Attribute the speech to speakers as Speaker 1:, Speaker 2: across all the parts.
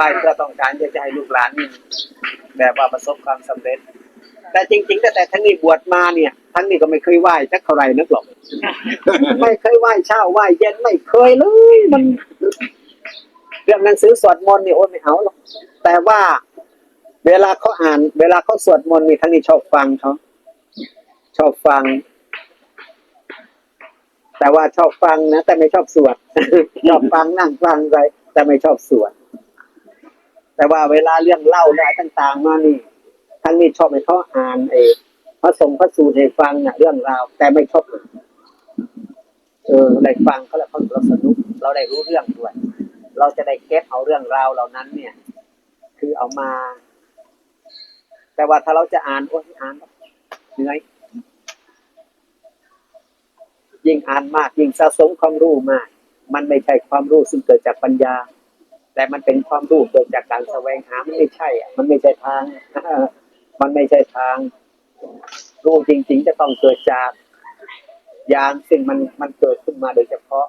Speaker 1: ว้เพื่อต้องการจะให้ลูกหลานแบบว่าประสบความสำเร็จ แต่จริง ๆ แต่แต่ทั้งนี้บวชมาเนี่ยทั้งนี้ก็ไม่เคยไหว้สักเท่าไหร่นักหรอก ไม่เคยไหว้เช้าไหว้เย็นไม่เคยเลยมันเรื่องหนังสือสวดมนต์นี่โอ้ยไม่เอาหรอกแต่ว่าเวลาเขาอ่าน เวลาเขาสวดมนต์นี่ทั้งนี้ชอบฟังเขาชอบฟัง แต่ว่าชอบฟังนะแต่ไม่ชอบสวดชอบฟังนั่งฟังไปแต่ไม่ชอบสวด แต่ว่าเวลาเรื่องเล่าเรื่อะไรต่าง ๆ มานี่ทั้งนี้ชอบให้เขาอ่านเองพระสงฆ์พระสูตรให้ฟังเนี่ยเรื่องราว แต่ไม่ชอบเออได้ฟังเขาแล้วเขาเราสนุก เราได้รู้เรื่องด้วย เราจะได้เก็บเอาเรื่องราวเหล่านั้น เนี่ย คือเอามา แต่ว่าถ้าเราจะอ่านโอ้ยอ่านเหนื่อยยิ่งอ่านมากยิ่งสะสมความรู้มาก มันไม่ใช่ความรู้ซึ่งเกิดจากปัญญา แต่มันเป็นความรู้เกิดจากการแสวงหามันไม่ใช่อะมันไม่ใช่ทาง มันไม่ใช่ทาง รู้จริง ๆ จะต้องเกิดจากญาณซึ่งมันมันเกิดขึ้นมาโดยเฉพาะ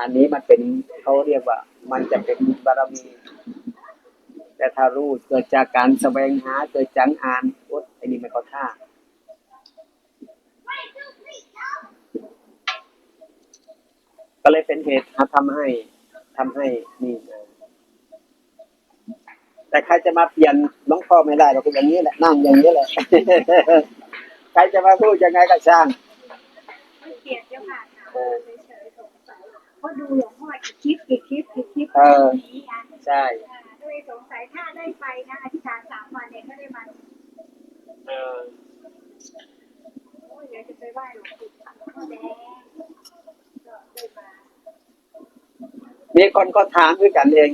Speaker 1: อันนี้มันเป็นเขาเรียกว่า มันจะเป็นบุญบารมี แต่ถ้ารู้เกิดจากการแสวงหาเกิดจากอ่านโอ๊ยไอ้นี่ไม่เข้าท่าก็เลยเป็นเหตุทำให้ ทำให้นี่มาแต่ใครจะมาเปลี่ยนหน้องพ่อไม่ได้เราก็อย่างนี้แหละนั่งอย่างนี้แหละใครจะมาพูดยังไงก็ช่าง
Speaker 2: ไม่เกลียดเจ้าค่ะถามเฉยๆสงสัยเพราะดูหลวงพ่อกี่คลิปกี่คลิปกี่คลิป
Speaker 1: เออ
Speaker 2: นี้นะ
Speaker 1: ใช่
Speaker 2: อ่าก็เลยสงสัยถ้าได้ไปนะอธิษฐานสามวันเนี่ยก็ได้มา
Speaker 1: เออ
Speaker 2: โอ้ยอยากจะไปไหว้หลวงปู่หลวงพ่อแดงก็ได้มา
Speaker 1: มีคนก็ถามด้วยกันเอง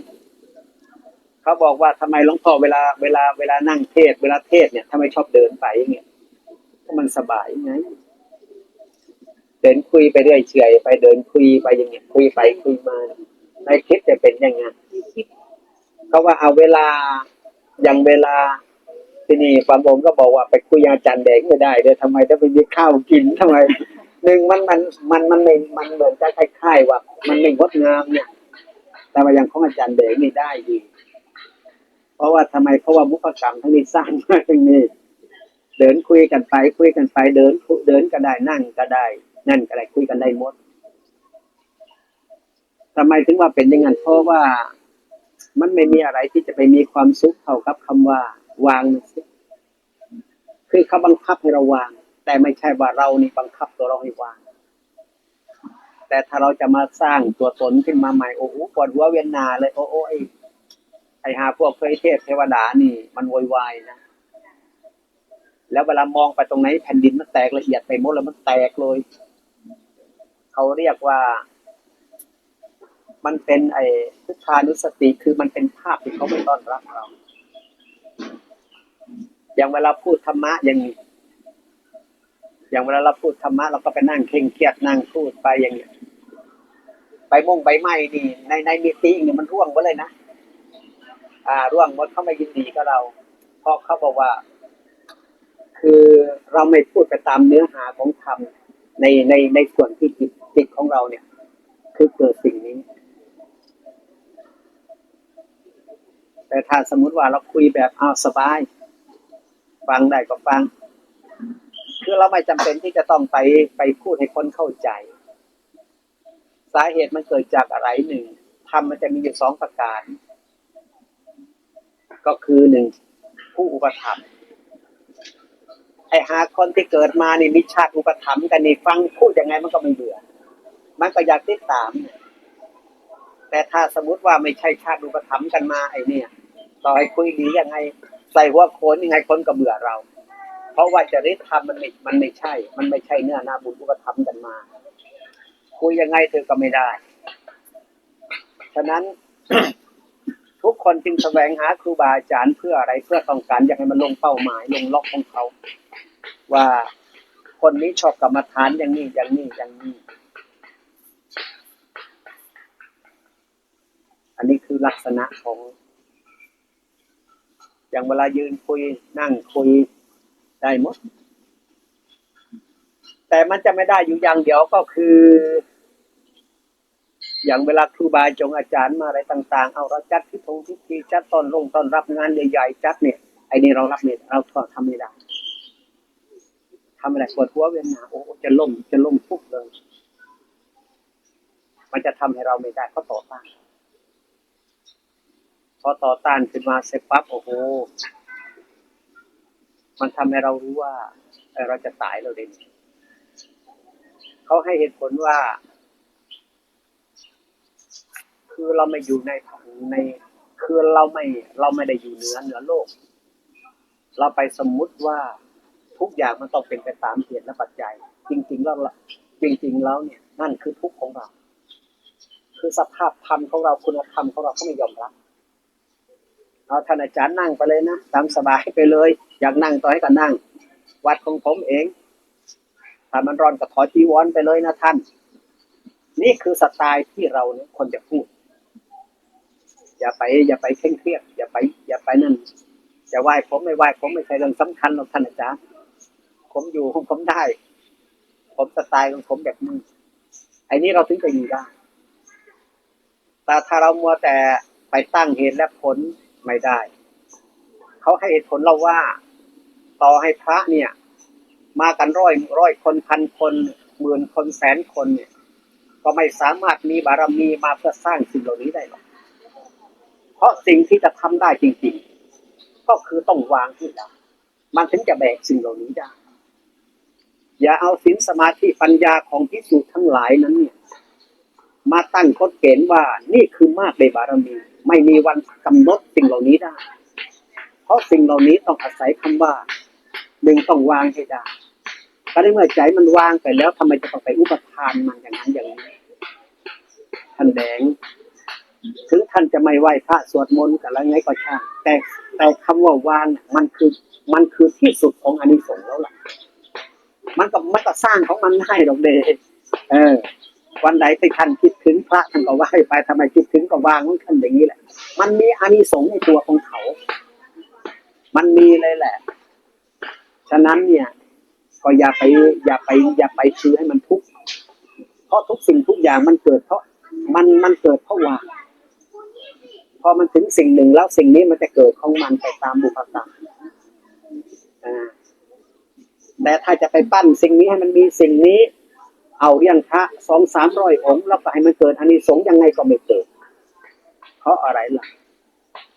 Speaker 1: เขาบอกว่าทำไมหลวงพ่อเวลาเวลาเวลานั่งเทศ เวลาเทศเนี่ยทำไมชอบเดินไปอย่างเงี้ยเพราะมันสบายไงเดินคุยไปเรื่อยเฉยไปเดินคุยไปอย่างเงี้ยคุยไปคุยมาในคลิปจะเป็นยังไงเขาว่าเอาเวลาอย่างเวลาที่นี่ความผมก็บอกว่าไปคุยอาจารย์แดงไม่ได้เลยทำไมต้องไปมีข้าวกินทำไมหนึ่งมันมันมันมันไม่มันเหมือนจะคล้ายๆว่า มันไม่งดงามเนี่ย แต่ว่าอย่างของอาจารย์แดงนี่ได้ดี เพราะว่าทำไมเพราะว่ามุขกรรมทั้งนี้สร้างมาทั้งนี้ เดินคุยกันไปคุยกันไปเดินเดินก็ได้นั่งก็ได้ นั่นก็ได้คุยกันได้หมดทำไมถึงว่าเป็นอย่างนั้นเพราะว่ามันไม่มีอะไรที่จะไปมีความสุขเท่ากับคำว่า วางนั่นสิคือเขาบังคับให้เราวาง แต่ไม่ใช่ว่าเรานี่บังคับตัวเราให้วาง แต่ถ้าเราจะมาสร้างตัวตนขึ้นมาใหม่โอ้โหปวดหัวเวียนนาเลยโอ้โอ้ไอไอหาพวกเคยเทพเทวดานี่ มันโวยวายนะแล้วเวลามองไปตรงไหนแผ่นดินมันแตกละเอียดไปหมดแล้วมันแตกเลยเขาเรียกว่า มันเป็นไอ้พุทธานุสติคือมันเป็นภาพที่เขาไม่ต้อนรับเราอย่างเวลาพูดธรรมะอย่างนี้ อย่างเวลาเราพูดธรรมะเราก็ไปนั่งเคร่งเครียดนั่งพูดไปอย่างเงี้ยใบมงใบไม้นี่ในในมิตินี่มันร่วงหมดเลยนะอ่า ร่วงหมดเขาไม่ยินดีกับเรา เพราะเขาบอกว่า คือเราไม่พูดไปตามเนื้อหาของธรรมในในในส่วนที่จิตจิตของเราเนี่ย คือเกิดสิ่งนี้ แต่ถ้าสมมุติว่าเราคุยแบบเอาสบาย ฟังได้ก็ฟัง คือเราไม่จำเป็นที่จะต้องไปไปพูดให้คนเข้าใจ สาเหตุมันเกิดจากอะไรหนึ่งธรรมมันจะมีอยู่สองประการ ก็คือหนึ่งผู้อุปถัมภ์ไอ้หาคนที่เกิดมานี่มิชาติอุปถัมภ์กันนี่ฟังพูดยังไงมันก็ไม่เบื่อ มันก็อยากติดตาม แต่ถ้าสมมติว่าไม่ใช่ชาติอุปถัมภ์กันมาไอเนี่ย ต่อให้คุยดียังไง ใส่หัวโคนยังไงคนก็เบื่อเรา เพราะว่าจริยธรรมมันไม่มันไม่ใช่ มันไม่ใช่เนื้อนาบุญอุปถัมภ์กันมาคุยยังไงเธอก็ไม่ได้ ฉะนั้นทุกคนจึงแสวงหาครูบาอาจารย์เพื่ออะไรเพื่อต้องการอยากให้มันลงเป้าหมายลงล็อกของเขา ว่าคนนี้ชอบกรรมฐานอย่างนี้อย่างนี้อย่างนี้ อันนี้คือลักษณะของ อย่างเวลายืนคุยนั่งคุย ได้หมด แต่มันจะไม่ได้อยู่อย่างเดียวก็คือ อย่างเวลาครูบาจงอาจารย์มาอะไรต่าง ๆ เอาเราจัดพิธงพิธีจัดต้อนลงต้อนรับงานใหญ่ๆจัดเนี่ยไอ้นี่เรารับเนี่ยเราทำไม่ได้ทำอะไรปวดหัวเวียนหนาโอ้จะล่มจะล่มปุ๊บเลย มันจะทำให้เราไม่ได้ก็ต่อต้านพอต่อต้านขึ้นมาเสร็จปั๊บโอ้โห มันทำให้เรารู้ว่าเราจะตายเราเด่นเขาให้เหตุผลว่า คือเราไม่อยู่ในในคือเราไม่เราไม่ได้อยู่เหนือเหนือโลก เราไปสมมุติว่าทุกอย่างมันต้องเป็นไปตามเหตุและปัจจัย จริง ๆ แล้วจริง ๆ แล้วเนี่ย นั่นคือทุกข์ของเรา คือสภาพธรรมของเราคุณธรรมของเราเขาไม่ยอมรับเอาท่านอาจารย์นั่งไปเลยนะตามสบายไปเลย อยากนั่งต่อให้ก็นั่ง วัดของผมเอง ถ้ามันร้อนก็ถอดจีวรไปเลยนะท่าน นี่คือสไตล์ที่เราเนี่ยคนจะพูด อย่าไป อย่าไปเคร่งเครียด อย่าไป อย่าไปนั่นจะไหว้ผมไม่ไหว้ผมไม่ใช่เรื่องสำคัญหรอกท่านอาจารย์ผมอยู่ของผมได้ ผมสไตล์ของผมแบบนี้ไอ้นี้เราถึงจะอยู่ได้ แต่ถ้าเรามัวแต่ไปตั้งเหตุและผลไม่ได้ เขาให้เหตุผลเราว่า ต่อให้พระเนี่ย มากันร้อยร้อยคนพันคนหมื่นคนแสนคนเนี่ย ก็ไม่สามารถมีบารมีมาเพื่อสร้างสิ่งเหล่านี้ได้หรอกเพราะสิ่งที่จะทำได้จริง ๆ ก็คือต้องวางที่ได้มันถึงจะแบกสิ่งเหล่านี้ได้อย่าเอาศีลสมาธิปัญญาของพิสูจน์ทั้งหลายนั้นเนี่ย มาตั้งกฎเกณฑ์ว่านี่คือมากในบารมี ไม่มีวันกำหนดสิ่งเหล่านี้ได้ เพราะสิ่งเหล่านี้ต้องอาศัยคำว่า หนึ่งต้องวางให้ได้ก็ได้เมื่อใจมันวางไปแล้วทำไมจะต้องไปอุปทานมันอย่างนั้นอย่างนี้ท่านแดงถึงท่านจะไม่ไหว้พระสวดมนต์กันแล้วไงก็ช่างแต่แต่คำว่าวางมันคือมันคือที่สุดของอานิสงส์แล้วล่ะ มันก็มันก็สร้างของมันได้ดอกเดเออ วันใดที่ท่านคิดถึงพระท่านก็ไหว้ไปทำไมคิดถึงก็วางของท่านอย่างนี้แหละ มันมีอานิสงส์ในตัวของเขา มันมีเลยแหละ ฉะนั้นเนี่ย ก็อย่าไป อย่าไป อย่าไปชื้อให้มันทุกข์เพราะทุกสิ่งทุกอย่างมันเกิดเพราะมันมันเกิดเพราะว่า พอมันถึงสิ่งหนึ่งแล้วสิ่งนี้มันจะเกิดของมันไปตามบุพกรรมอ่าแต่ถ้าจะไปปั้นสิ่งนี้ให้มันมีสิ่งนี้ เอาเรียงพระสองสามร้อยองค์แล้วก็ให้มันเกิดอานิสงส์ยังไงก็ไม่เกิด เพราะอะไรล่ะ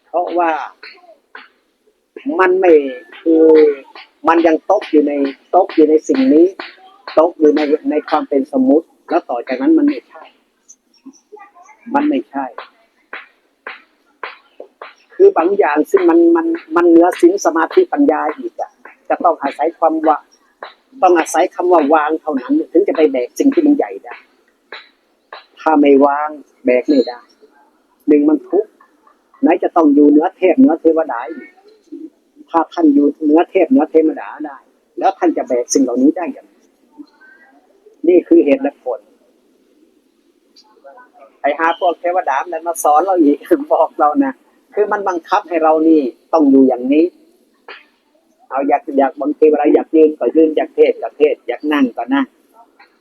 Speaker 1: เพราะว่ามันไม่คือ มันยังตกอยู่ในตกอยู่ในสิ่งนี้ ตกอยู่ในในความเป็นสมมุติ แล้วต่อจากนั้นมันไม่ใช่ มันไม่ใช่ คือบางอย่างซึ่งมันมันมันเหนือสินสมาธิปัญญาอีกอะจะต้องอาศัยความว่าต้องอาศัยคำว่าวางเท่านั้น ถึงจะไปแบกสิ่งที่มันใหญ่ได้ ถ้าไม่วางแบกไม่ได้หนึ่งมันทุกข์ไหนจะต้องอยู่เหนือเทพเหนือเทวดาอีก ถ้าท่านอยู่เนื้อเทพเนื้อเทวดาได้ แล้วท่านจะแบกสิ่งเหล่านี้ได้อย่างนี่คือเหตุและผลไอ้หาพวกเทวดามันมาสอนเราอีกบอกเรานะคือมันบังคับให้เรานี่ต้องอยู่อย่างนี้ เอาอยากอยากบางทีเวลาอยากยืนก็ยืนอยากเทศก็เทศอยากนั่งก็นั่ง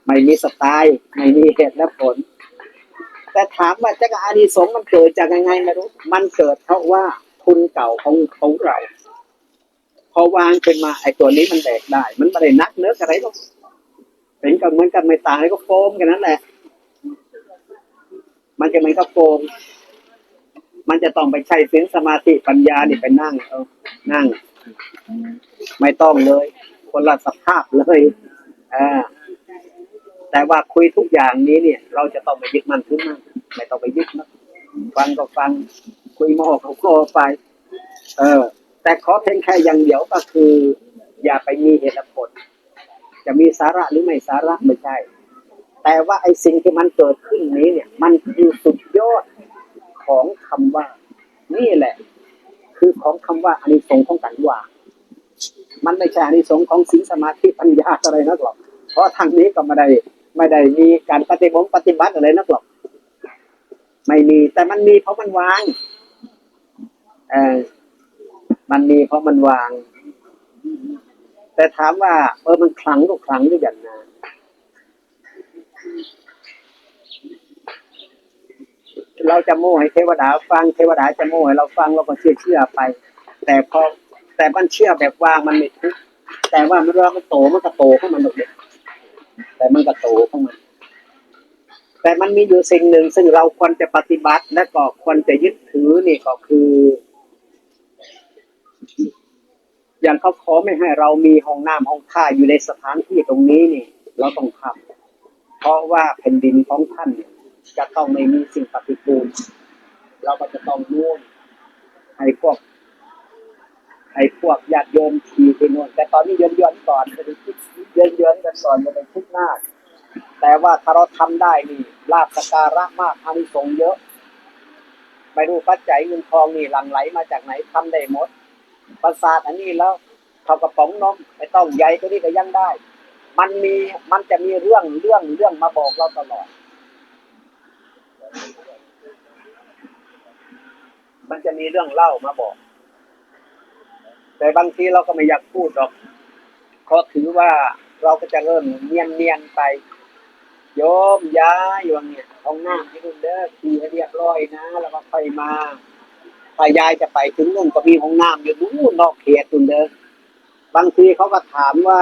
Speaker 1: ไม่มีสไตล์ไม่มีเหตุและผล แต่ถามว่าจะอานิสงส์มันเกิดจากยังไงไม่รู้ มันเกิดเพราะว่าทุนเก่าของของเรา พอวางขึ้นมาไอ้ตัวนี้มันแบกได้ มันไม่ได้นักเนื้ออะไรหรอกเป็นกับเหมือนกันไม่ตางอะไรก็โฟมกันนั่นแหละ มันจะมือนกับโฟมมันจะต้องไปใช้ศีลสมาธิปัญญานี่ไปนั่งเออนั่ง ไม่ต้องเลย คนละสภาพเลยอ่าแต่ว่าคุยทุกอย่างนี้เนี่ย เราจะต้องไปยึดมันขึ้นมั่นไม่ต้องไปยึดนะฟังก็ฟัง คุยโมอเขาก็ไป เออ แต่ขอเพียงแค่อย่างเดียวก็คือ อย่าไปมีเหตุผล จะมีสาระหรือไม่สาระไม่ใช่ แต่ว่าไอ้สิ่งที่มันเกิดขึ้นนี้เนี่ย มันคือสุดยอดของคำว่า นี่แหละ คือของคำว่าอานิสงส์ของการวามันไม่ใช่อานิสงส์ของศีลสมาธิปัญญาอะไรนักหรอก เพราะทางนี้ก็ไม่ได้ไม่ได้มีการปฏิบัติปฏิบัติอะไรนักหรอก ไม่มีแต่มันมีเพราะมันวางเออ มันมีเพราะมันวาง แต่ถามว่า เออมันคลังก็คลังด้วยอย่างนะเราจะโม้ให้เทวดาฟังเทวดาจะโม้ให้เราฟังเราก็เชื่อเชื่อไป แต่พอแต่มันเชื่อแบบวางมันไม่ทุกแต่ว่ามันเวลามันโตมันก็โตของมันเด็กแต่มันก็โตของมัน แต่มันมีอยู่สิ่งหนึ่งซึ่งเราควรจะปฏิบัติและก็ควรจะยึดถือนี่ก็คือ อย่างเขาขอไม่ให้เรามีห้องน้ำห้องท่าอยู่ในสถานที่ตรงนี้นี่ เราต้องทำเพราะว่าแผ่นดินของท่านจะต้องไม่มีสิ่งปฏิกูลเราก็จะต้องนุ่นให้พวกให้พวกญาติโยมขี่ไปนู่นแต่ตอนนี้เยือนเยือนก่อนจะไปคิดเยือนเยือนกันก่อนจะไปคิดหน้าแต่ว่าถ้าเราทำได้นี่ลาบสการะมากอานิสงส์เยอะ ไม่รู้ปัจจัยเงินทองนี่หลั่งไหลมาจากไหนทำได้หมด ประสาทอันนี้แล้วเขากระป๋องนมไม่ต้องใหญ่ก็นี่ก็ยังได้ มันมีมันจะมีเรื่องเรื่องเรื่องมาบอกเราตลอด มันจะมีเรื่องเล่ามาบอก แต่บางทีเราก็ไม่อยากพูดหรอกเพราะถือว่าเราก็จะเริ่มเนียนเนียนไปโยมย้ายอยู่เนี่ยห้องน้ำให้คุณเด้อทีให้เรียบร้อยนะ แล้วก็ค่อยมา ถ้ายายจะไปถึงนู่นก็มีห้องน้ำอยู่นู่นนอกเขตคุณเด้อบางทีเขาก็ถามว่า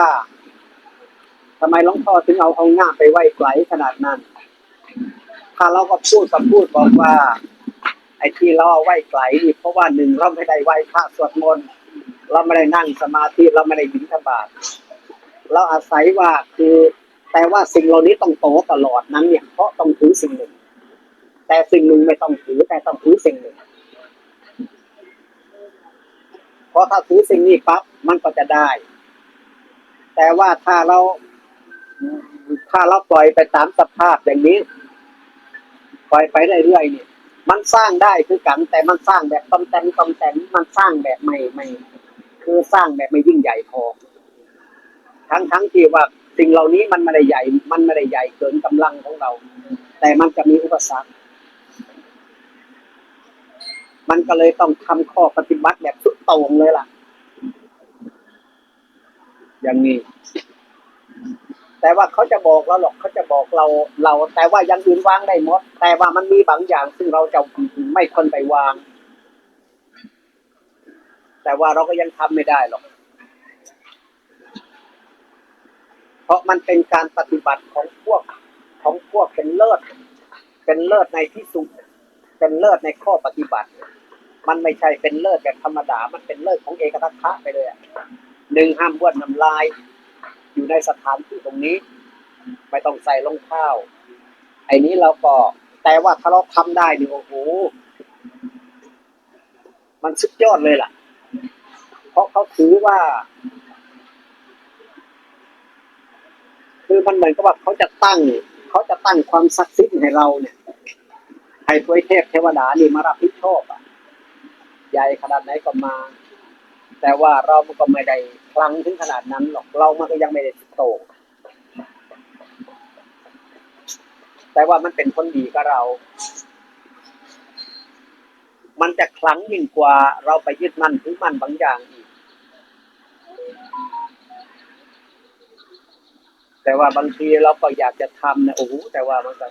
Speaker 1: ทำไมหลวงพ่อถึงเอาห้องน้ำไปไว้ไกลขนาดนั้น ถ้าเราก็พูดกับพูดบอกว่า ไอ้ที่เราเอาไว้ไกลนี่เพราะว่าหนึ่งเราไม่ได้ไหว้พระสวดมนต์เราไม่ได้นั่งสมาธิเราไม่ได้บิณฑบาตเราอาศัยว่าคือแต่ว่าสิ่งเหล่านี้ต้องโตตลอดนั้นเนี่ยเพราะต้องถือสิ่งหนึ่ง แต่สิ่งหนึ่งไม่ต้องถือแต่ต้องถือสิ่งหนึ่ง เพ ราะถ้าถือสิ่งนี้ปั๊บมันก็จะได้ แต่ว่าถ้าเราถ้าเราปล่อยไปตามสภาพอย่างนี้ ปล่อยไปเรื่อยๆเนี่ยมันสร้างได้คือกัน แต่มันสร้างแบบตอมแตมตอมแตมมันสร้างแบบไม่ไม่ คือสร้างแบบไม่ยิ่งใหญ่พอ ทั้งทั้งที่ว่าสิ่งเหล่านี้มันไม่ได้ใหญ่ มันไม่ได้ใหญ่เกินกำลังของเรา แต่มันจะมีอุปสรรค มันก็เลยต้องทำข้อปฏิบัติแบบ โต่งเลยล่ะ อย่างนี้ แต่ว่าเขาจะบอกเราหรอกเขาจะบอกเรา เรา แต่ว่ายังอื่นวางได้หมด แต่ว่ามันมีบางอย่าง ซึ่งเราจะไม่คนไปวาง แต่ว่าเราก็ยังทำไม่ได้หรอก เพราะมันเป็นการปฏิบัติของพวก ของพวกเป็นเลิศ เป็นเลิศในที่สุด เป็นเลิศในข้อปฏิบัติ มันไม่ใช่เป็นเลิศแบบธรรมดา มันเป็นเลิศของเอกทัคคะไปเลยอะหนึ่งห้ามบ้วนน้ำลาย อยู่ในสถานที่ตรงนี้ ไม่ต้องใส่รองเท้าไอ้นี้เราก็ แต่ว่าถ้าเราทำได้นี่โอ้โหมันสุดยอดเลยล่ะ เพราะเขาถือว่า คือมันเหมือนกับว่าเขาจะตั้ง เขาจะตั้งความศักดิ์สิทธิ์ให้เราเนี่ยให้ทวยเทพเทวดานี่มารับผิดชอบอะ ใหญ่ขนาดไหนก็มา แต่ว่าเรามันก็ไม่ได้คลังถึงขนาดนั้นหรอกเรามันก็ยังไม่ได้โตแต่ว่ามันเป็นคนดีกับเรา มันจะคลังยิ่งกว่าเราไปยึดมั่นถือมั่นบางอย่างอีก แต่ว่าบางทีเราก็อยากจะทำนะโอ้โหแต่ว่ามันก็